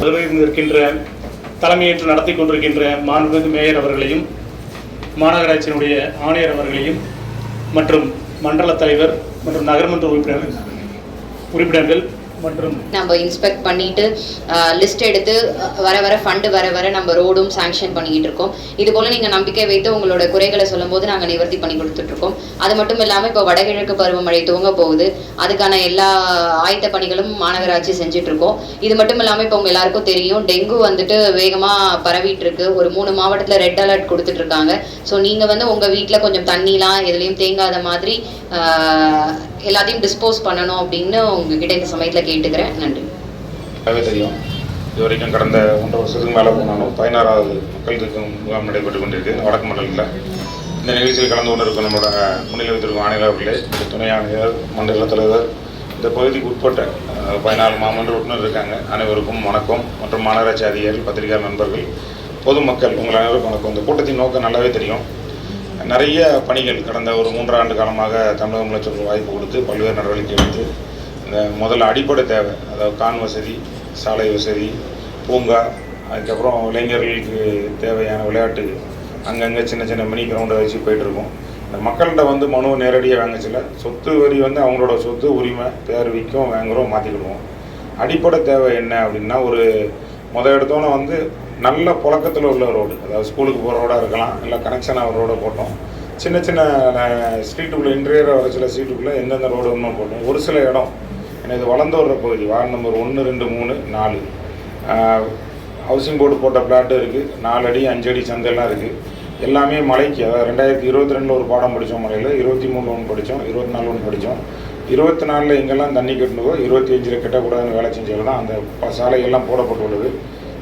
தலைமையில் இருக்கின்ற தலைமையேற்று நடத்தி கொண்டிருக்கின்ற மாண்புமிகு மேயர் அவர்களையும் மாநகராட்சியினுடைய ஆணையர் அவர்களையும் மற்றும் மண்டல தலைவர் மற்றும் நகர்மன்ற உறுப்பினர்கள் உறுப்பினர்கள் நம்ம இன்ஸ்பெக்ட் பண்ணிட்டு லிஸ்ட் எடுத்து வர வர ஃபண்டு வர வர நம்ம ரோடும் சாங்ஷன் பண்ணிக்கிட்டு இருக்கோம். இது போல நீங்க நம்பிக்கை வைத்து உங்களோட குறைகளை சொல்லும்போது நாங்க நிவர்த்தி பண்ணி கொடுத்துட்டு இருக்கோம். அது மட்டும் இல்லாம இப்போ வடகிழக்கு பருவமழை துவங்க போகுது. அதுக்கான எல்லா ஆயத்த பணிகளும் மாநகராட்சி செஞ்சுட்டு இருக்கோம். இது மட்டும் இல்லாம இப்போ உங்க எல்லாருக்கும் தெரியும் டெங்கு வந்துட்டு வேகமா பரவிட்டு இருக்கு. ஒரு மூணு மாவட்டத்துல ரெட் அலர்ட் கொடுத்துட்டு இருக்காங்க. ஸோ நீங்க வந்து உங்க வீட்டில் கொஞ்சம் தண்ணிலாம் எதுலயும் தேங்காத மாதிரி எல்லாத்தையும் டிஸ்போஸ் பண்ணணும் அப்படின்னு உங்ககிட்ட இந்த சமயத்தில் கேட்டுக்கிறேன். நன்றி. நல்லாவே தெரியும். இது வரைக்கும் கடந்த ஒன்றரை வருஷத்துக்கு மேலே போனாலும் பதினாறாவது மக்கள் முகாம் நடைபெற்று கொண்டிருக்கு. வடக்கு மண்டலத்தில். இந்த நிகழ்ச்சியில் கலந்து கொண்டிருக்கும் நம்மளோட முன்னிலை வைத்திருக்கும் ஆணையர் அவர்களே இந்த துணை ஆணையர் மண்டல தலைவர் இந்த பகுதிக்கு உட்பட்ட பதினாலு மாமன்ற உறுப்பினர் இருக்காங்க. அனைவருக்கும் வணக்கம். மற்றும் மாநகராட்சி அதிகாரிகள் பத்திரிகை நண்பர்கள் பொதுமக்கள் உங்கள் அனைவருக்கும் வணக்கம். இந்த கூட்டத்தின் நோக்கம் நல்லாவே தெரியும். நிறைய பணிகள் கடந்த ஒரு மூன்றாண்டு காலமாக தமிழக முதலமைச்சருக்கு வாய்ப்பு கொடுத்து பல்வேறு நடவடிக்கை எடுத்து இந்த முதல்ல அடிப்படை தேவை அதாவது கான் வசதி சாலை வசதி பூங்கா அதுக்கப்புறம் இளைஞர்களுக்கு தேவையான விளையாட்டு அங்கங்கே சின்ன சின்ன மினி கிரவுண்டை வச்சு போயிட்டுருக்கோம். இந்த மக்கள்கிட்ட வந்து மனு நேரடியாக வாங்கச்சில சொத்து வரி வந்து அவங்களோட சொத்து உரிமை பேர் விற்கும் வாங்குறோம் மாற்றிக்கிடுவோம் அடிப்படை தேவை என்ன அப்படின்னா ஒரு முத எடுத்தோன்னே வந்து நல்ல புழக்கத்தில் உள்ள ரோடு அதாவது ஸ்கூலுக்கு போகிற ரோடாக இருக்கலாம். இல்லை ஆகிற ரோடை போட்டோம். சின்ன சின்ன ஸ்ட்ரீட்டுக்குள்ளே இன்டீரியர் வர சில ஸ்ட்ரீட்டுக்குள்ளே எந்தெந்த ரோடு வேணுமோ போட்டோம். ஒரு சில இடம். ஏன்னா இது வளர்ந்து வர்ற பகுதி. வார்டு நம்பர் ஒன்று ரெண்டு மூணு நாலு. ஹவுசிங் போர்டு போட்ட பிளாட்டு இருக்குது நாலு அடி அஞ்சு அடி சந்தையெல்லாம் இருக்குது எல்லாமே மலைக்கு. அதாவது ரெண்டாயிரத்தி இருபத்தி ரெண்டில் ஒரு பாடம் படித்தோம் மலையில். இருபத்தி மூணு ஒன்று படித்தோம் இருபத்தி நாலு ஒன்று படித்தோம் இருபத்தி நாலில் எங்கெல்லாம் தண்ணி கட்டணுதோ இருபத்தி அஞ்சில் கட்டக்கூடாதுன்னு வேலை செஞ்சவங்க தான் அந்த சாலை எல்லாம் போடப்பட்டுள்ளது.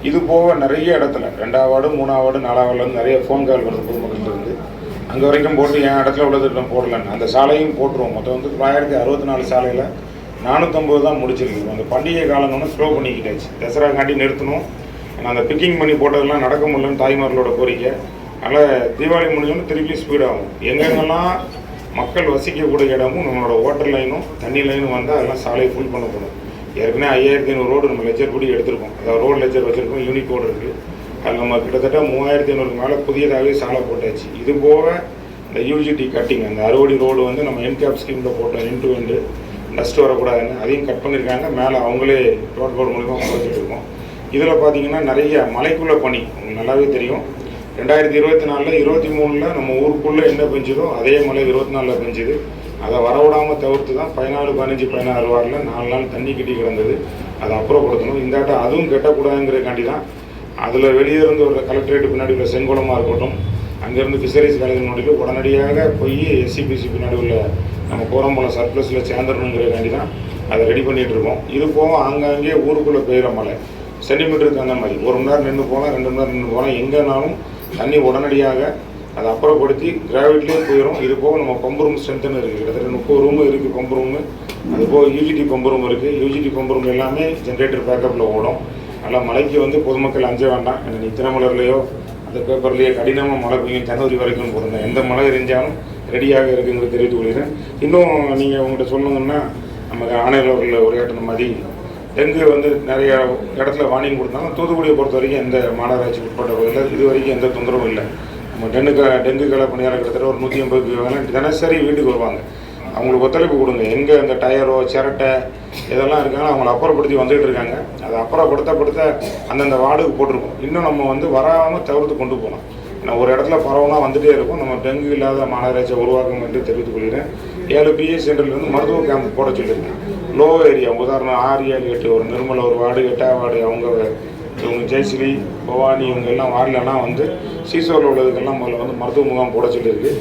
இது போக நிறைய இடத்துல ரெண்டாவது மூணாவது நாலாவதுலேருந்து நிறைய ஃபோன் கால் வருது பொதுமக்கள்லேருந்து அங்கே வரைக்கும் போட்டு என் இடத்துல உள்ளது நான் போடலன்னு. அந்த சாலையும் போட்டுருவோம். மொத்தம் வந்து தொள்ளாயிரத்தி அறுபத்தி நாலு சாலையில் நானூற்றம்பது தான் முடிச்சிருக்கோம் அந்த பண்டிகை காலம்னு ஸ்லோ பண்ணிக்கிட்டாச்சு. தசரா காண்டி நிறுத்தணும். ஏன்னா அந்த பிக்கிங் பண்ணி போட்டதெல்லாம் நடக்க முடியலன்னு தாய்மார்களோட கோரிக்கை. அதனால் தீபாவளி முடிஞ்சோன்னு திருப்பி ஸ்பீடாகும் எங்கெங்கெல்லாம் மக்கள் வசிக்கக்கூடிய இடமும் நம்மளோட வாட்டர் லைனும் தண்ணி லைனும் வந்து அதெல்லாம் சாலையை ஃபுல் பண்ணப்படும் ஏற்கனவே ஐயாயிரத்தி ஐநூறு ரோடு நம்ம லெஜர் படி எடுத்திருக்கோம். அதாவது ரோடு லெஜர் வச்சுருக்கோம் யூனிக் கோடு இருக்குது அது நம்ம கிட்டத்தட்ட மூவாயிரத்தி ஐநூறுக்கு மேலே புதியதாகவே சாலை போட்டாச்சு. இது போக இந்த யூஜிடி கட்டிங் அந்த அறுவடை ரோடு வந்து நம்ம என்கேப் ஸ்கீமில் போட்டோம் இன் டு எண்டு டஸ்ட் வரக்கூடாதுன்னு. அதையும் கட் பண்ணியிருக்காங்க மேலே அவங்களே ரோட் போர்டு மூலிமா குறைச்சிட்டு இருக்கோம். இதில் பார்த்தீங்கன்னா நிறைய மலைக்குள்ளே பணி. உங்களுக்கு நல்லாவே தெரியும். ரெண்டாயிரத்தி இருபத்தி நாலில் இருபத்தி மூணில் நம்ம ஊருக்குள்ளே என்ன பெஞ்சதோ அதே மழை இருபத்தி நாலில் பெஞ்சுது. அதை வரவிடாமல் தவிர்த்து தான் பதினாலு பதினஞ்சு பதினாறு வாரில் நாலு நாள் தண்ணி கட்டி கிடந்தது. அதை அப்புறப்படுத்தணும். இந்த ஆட்டம் அதுவும் கட்டக்கூடாதுங்கிறக்காண்டி தான் அதில் வெளியே இருந்து ஒரு கலெக்டரேட் பின்னாடி உள்ள செங்கோலமாக இருக்கட்டும் அங்கேருந்து ஃபிஷரிஸ் காலேஜ் முன்னாடி உடனடியாக போய் எஸ்சிபிசி பின்னாடி உள்ள நம்ம கோரம்பலம் சர்ப்ளஸில் சேர்ந்துடணுங்கிறக்காண்டி தான் அதை ரெடி பண்ணிட்டு இருக்கோம் இது போக ஆங்காங்கே ஊருக்குள்ளே பெய்கிற மழை. சென்டிமீட்டருக்கு அந்த மாதிரி. ஒரு மணி நேரம் நின்று போனால் ரெண்டு மணி நேரம் நின்று போனால் எங்கேனாலும் தண்ணி உடனடியாக அதை அப்புறப்படுத்தி கிராவிட்லேயே போயிடும் இது போக நம்ம பம்பு ரூம் ஸ்ட்ரென்த்துன்னு இருக்குது கிட்டத்தட்ட முப்பது ரூமு இருக்குது பம்பு ரூமு அது போக யூஜிடி பம்பு ரூம் இருக்குது யூஜிடி பம்பு ரூம் எல்லாமே ஜென்ரேட்டர் பேக்கப்பில் ஓடும். நல்லா மழைக்கு வந்து பொதுமக்கள் அஞ்ச வேண்டாம். ஏன்னா நீ தினமலர்லையோ அந்த பேப்பர்லேயே கடினமாக மழை பெய்யும். ஜனவரி வரைக்கும் போயிருந்தேன் எந்த மழை எரிஞ்சாலும் ரெடியாக இருக்குங்கிறது தெரிவித்து கொள்கிறேன். இன்னும் நீங்கள் உங்கள்கிட்ட சொல்லணுங்கன்னா நம்ம ஆணையர் அவர்கள் உரையாற்றின மாதிரி டெங்கு வந்து நிறைய இடத்துல வார்னிங் கொடுத்தாங்க தூத்துக்குடியை பொறுத்த வரைக்கும் எந்த மாநகராட்சி உட்பட்ட பகுதியில் இது வரைக்கும் எந்த தொந்தரவும் இல்லை. நம்ம டெங்கு க- டெங்கு களை பணியாளர் கிட்டத்தட்ட ஒரு நூற்றி ஐம்பது பேர் தினசரி வீட்டுக்கு வருவாங்க. அவங்களுக்கு ஒத்துழைப்பு கொடுங்க. எங்கே அந்த டயரோ சிரட்டை இதெல்லாம் இருக்காங்களோ அவங்கள அப்புறப்படுத்தி வந்துகிட்டு இருக்காங்க. அதை அப்புறப்படுத்தப்படுத்த அந்தந்த வார்டுக்கு போட்டிருக்கோம். இன்னும் நம்ம வந்து வராமல் தவிர்த்து கொண்டு போகலாம் ஏன்னா ஒரு இடத்துல பரவலாம் வந்துட்டே இருக்கும். நம்ம டெங்கு இல்லாத மாநகராட்சியை உருவாக்கும் என்று தெரிவித்துக் கொள்கிறேன். ஏழு பிஎஸ் சென்டர்லேருந்து மருத்துவ கேம்ப் போட சொல்லியிருக்கேன். லோ ஏரியா உதாரணம் ஆறு ஏழு எட்டு ஒரு நிர்மல ஒரு வார்டு எட்டா வார்டு அவங்க இவங்க ஜெயஸ்ரீ பவானி இவங்க எல்லாம் வார்டிலலாம் வந்து சீசோரில் உள்ளதுக்கெல்லாம் முதல்ல வந்து மருத்துவ முகாம் போட சொல்லியிருக்கு.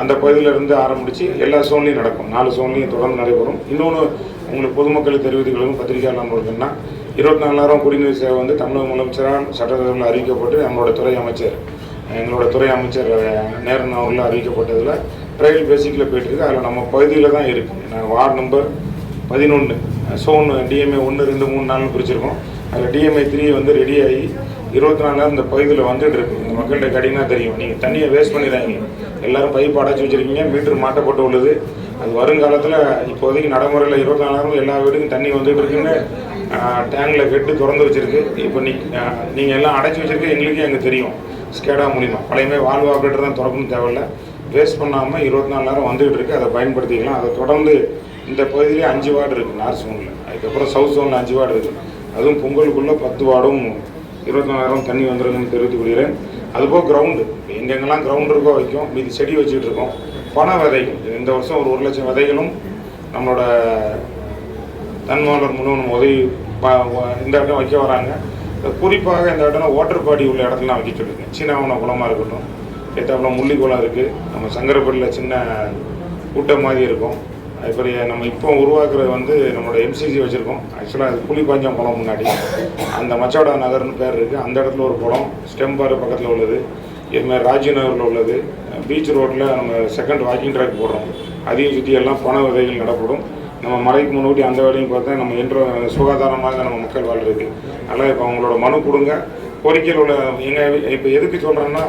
அந்த பகுதியிலேருந்து ஆரம்பித்து எல்லா சோன்லையும் நடக்கும். நாலு சோன்லையும் தொடர்ந்து நடைபெறும். இன்னொன்று உங்களுக்கு பொதுமக்களுக்கு தெரிவித்துக்கொள்ளும் பத்திரிகையாளர் நண்பர்களுக்குன்னா இருபத்தி நாலாயிரம் குடிநீர் சேவை வந்து தமிழக முதலமைச்சரால் சட்டத்தில் அறிவிக்கப்பட்டு நம்மளோட துறை அமைச்சர் எங்களோட துறை அமைச்சர் நேரன் அவர்கள் அறிவிக்கப்பட்டதில் ட்ரையல் பேசிக்கில் போயிட்டுருக்கு. அதில் நம்ம பகுதியில் தான் இருக்கும் நாங்கள் வார்டு நம்பர் பதினொன்று சோன் டிஎம்ஏ ஒன்று ரெண்டு மூணு நாலு பிரிச்சிருக்கோம். அதில் டிஎம்ஐ த்ரீ வந்து ரெடி ஆகி இருபத்தி நாலு நேரம் இந்த பகுதியில் வந்துட்டு இருக்கு. இந்த மக்கள்கிட்ட கடினா தெரியும். நீங்கள் தண்ணியை வேஸ்ட் பண்ணிடுறாங்க எல்லாரும் பைப் அடைச்சி வச்சிருக்கீங்க மீட்டர் மாட்டப்பட்டு உள்ளது. அது வருங்காலத்தில் இப்போதைக்கு நடைமுறையில் இருபத்தி நாலாயிரம் எல்லா வீட்டுக்கும் தண்ணி வந்துட்டு இருக்குன்னு டேங்கில் கெட்டு திறந்து வச்சிருக்கு. இப்போ நீ நீங்கள் எல்லாம் அடைச்சி வச்சிருக்க எங்களுக்கே எங்களுக்கு தெரியும். ஸ்கேடா மூலிமா பழையமே வால்வ் ஆப்ரேட்டர் தான் திறக்கணும் தேவையில்ல. வேஸ்ட் பண்ணாமல் இருபத்தி நாலு நேரம் வந்துகிட்டு இருக்கு. அதை பயன்படுத்திக்கலாம். அதை தொடர்ந்து இந்த பகுதியிலே அஞ்சு வார்டு இருக்குது நார்த் ஜோனில் அதுக்கப்புறம் சவுத் ஜோனில் அஞ்சு வார்டு இருக்குது அதுவும் பொங்கலுக்குள்ளே பத்து வார்டும் இருபத்தி நாலாயிரம் தண்ணி வந்துருக்குன்னு தெரிவித்துக் கொள்கிறேன். அதுபோக கிரவுண்டு எங்கெங்கெல்லாம் கிரவுண்ட் இருக்கோ வைக்கும் மீதி செடி வச்சுட்டு இருக்கோம். பண விதைகள் இந்த வருஷம் ஒரு ஒரு லட்சம் விதைகளும் நம்மளோட தன்மாளர் முழுவதும் உதவி ப- இந்த இடம் வைக்க வராங்க. குறிப்பாக இந்த இடம்னா வாட்டர் பாடி உள்ள இடத்துலாம் வைக்க சொல்லியிருக்கேன். சீனாவன குளமாக இருக்கட்டும் ஏற்றாப்புல முள்ளி குளம் இருக்குது நம்ம சங்கரப்பட்டியில் சின்ன கூட்டம் மாதிரி இருக்கும். அதுபடி நம்ம இப்போ உருவாக்குறது வந்து நம்மளோட எம்சிசி வச்சுருக்கோம். ஆக்சுவலாக அது புலிப்பாஞ்சம் குளம் முன்னாடி. அந்த மச்சோடா நகர்னு பேர் இருக்குது அந்த இடத்துல ஒரு குளம் ஸ்டெம்பார் பக்கத்தில் உள்ளது. இதுமாதிரி ராஜீவ் நகரில் உள்ளது. பீச் ரோட்டில் நம்ம செகண்ட் வாக்கிங் ட்ராக் போடுறோம். அதையும் சுற்றி எல்லாம் பண விதைகள் நடப்படும். நம்ம மலைக்கு முன்னூட்டி அந்த வேலையும் பார்த்தா நம்ம என்ற சுகாதாரமாக நம்ம மக்கள் வாழ்றது அதனால் இப்போ அவங்களோட மனு கொடுங்க. கோரிக்கையில் உள்ள எங்கள் இப்போ எதுக்கு சொல்கிறேன்னா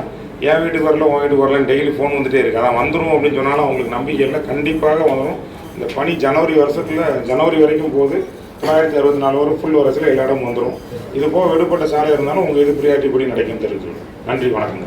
என் வீட்டுக்கு வரல உன் வீட்டுக்கு வரலன்னு டெய்லி ஃபோன் வந்துட்டே இருக்குது அதான் வந்துடும் அப்படின்னு சொன்னாலும் அவங்களுக்கு நம்பிக்கை இல்லை. கண்டிப்பாக வந்துடும் இந்த பனி ஜனவரி வருஷத்தில் ஜனவரி வரைக்கும் போகுது தொள்ளாயிரத்தி அறுபத்தி நாலு வரும் ஃபுல் வருஷத்தில் எல்லா இடமும் வந்துடும் இது போக விடுபட்ட சாலை இருந்தாலும் உங்கள் இது பிரியாரிட்டி படி நடக்கும் தெரிஞ்சு. நன்றி வணக்கங்க